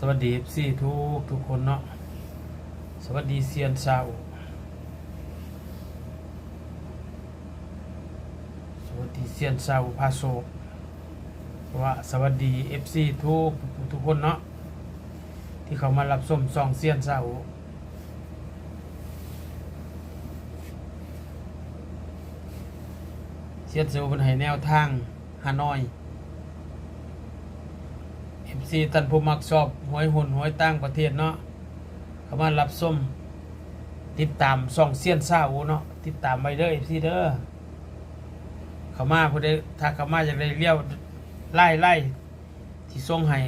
สวัสดีซีทุกทุกคนเนาะสวัสดีเซียนซาวสวัสดีเซียนซาวพาโซว่าสวัสดีเอฟซีทุกทุกคนเนาะที่เขามารับชมซองเซียนซาวเซียนซาวเป็นให้แนวทางฮานอย เอฟซีท่านผู้มักชอบหวยหุ่นหวยตั้งประเทศเนาะเขามารับส้มติดตามส่องเซียนซาอูเนาะติดตามไปเด้อเอฟซีเด้อเขามาผู้ใดถ้าเขามาอยากได้เลี้ยวไล่ไล่ที่ส่งให้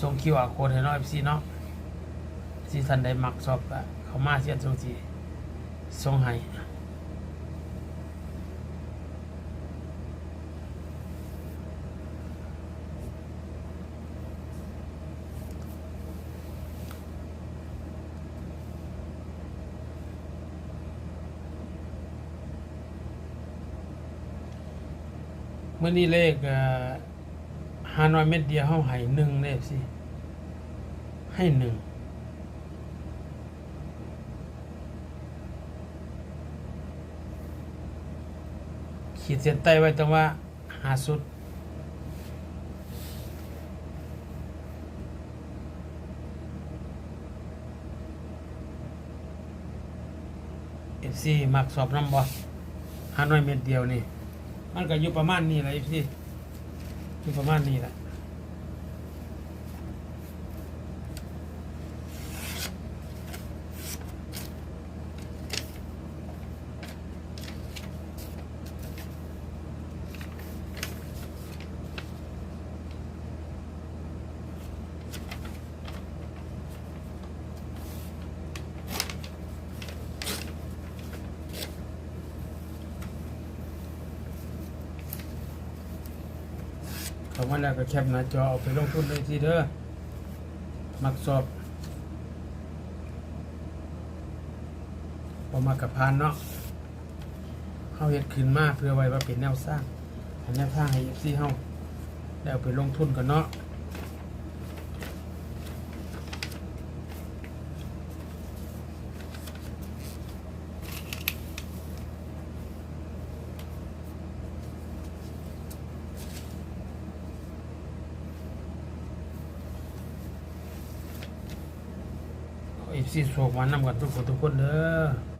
ส่งคิวอาโค้ดให้เนาะเอฟซีเนาะที่ท่านใดมักชอบก็เขามาเซียนส่งสีส่งให้ มื่อนี้เลขฮานอยเม็ดเดียวเฮาให้หนึ่งเลขสิให้หนึ่งขีดเส้นใต้ไว้ตรงว่าหาสุดเอฟซีมักสอบน้ำบ่ฮานอยเม็ดเดียวนี่ มันก็อยู่ประมาณนี้แหละพี่อยู่ประมาณนี้แหละ เขามาแล้วก็แคปหน้าจอเอาไปลงทุนเลยทีเด้อมักสอบพอมากับพานเนาะเขาเห็ดขึ้นมาเพื่อไว้ว่าเป็นแนวสร้างอันวสร้างให้ซีเฮาได้เอาไปลงทุนกันเนาะ ซีโศกมานำกันทุกคนทุกคนเด้อ